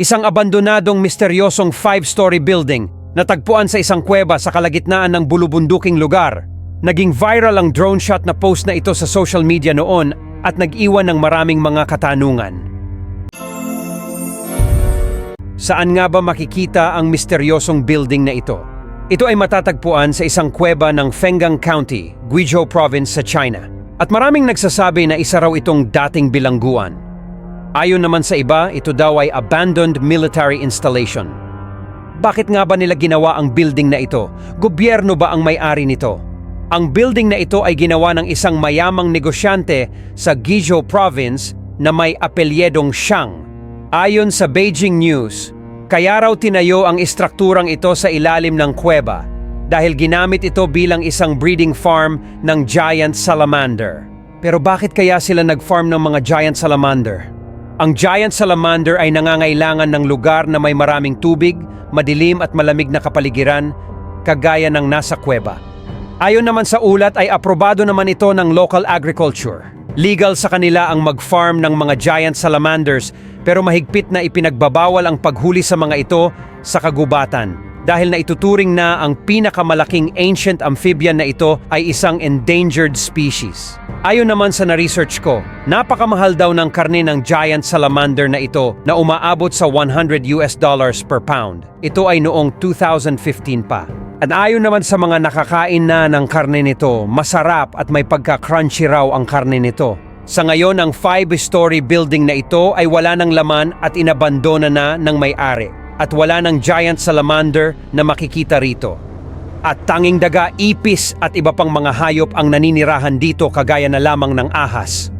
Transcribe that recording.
Isang abandonadong misteryosong five-story building na tagpuan sa isang kuweba sa kalagitnaan ng bulubunduking lugar. Naging viral ang drone shot na post na ito sa social media noon at nag-iwan ng maraming mga katanungan. Saan nga ba makikita ang misteryosong building na ito? Ito ay matatagpuan sa isang kuweba ng Fenggang County, Guizhou Province sa China. At maraming nagsasabi na isa raw itong dating bilangguan. Ayon naman sa iba, ito daw ay abandoned military installation. Bakit nga ba nila ginawa ang building na ito? Gobyerno ba ang may-ari nito? Ang building na ito ay ginawa ng isang mayamang negosyante sa Guizhou Province na may apelyedong Shang. Ayon sa Beijing News, kaya raw tinayo ang istrukturang ito sa ilalim ng kuweba dahil ginamit ito bilang isang breeding farm ng giant salamander. Pero bakit kaya sila nag-farm ng mga giant salamander? Ang giant salamander ay nangangailangan ng lugar na may maraming tubig, madilim at malamig na kapaligiran, kagaya ng nasa kuweba. Ayon naman sa ulat ay aprobado naman ito ng local agriculture. Legal sa kanila ang mag-farm ng mga giant salamanders pero mahigpit na ipinagbabawal ang paghuli sa mga ito sa kagubatan dahil na ituturing na ang pinakamalaking ancient amphibian na ito ay isang endangered species. Ayon naman sa na-research ko, napakamahal daw ng karne ng giant salamander na ito na umaabot sa 100 US dollars per pound. Ito ay noong 2015 pa. At ayon naman sa mga nakakain na ng karne nito, masarap at may pagka-crunchy raw ang karne nito. Sa ngayon, ang five-story building na ito ay wala ng laman at inabandona na ng may-ari. At wala ng giant salamander na makikita rito. At tanging daga, ipis at iba pang mga hayop ang naninirahan dito kagaya na lamang ng ahas.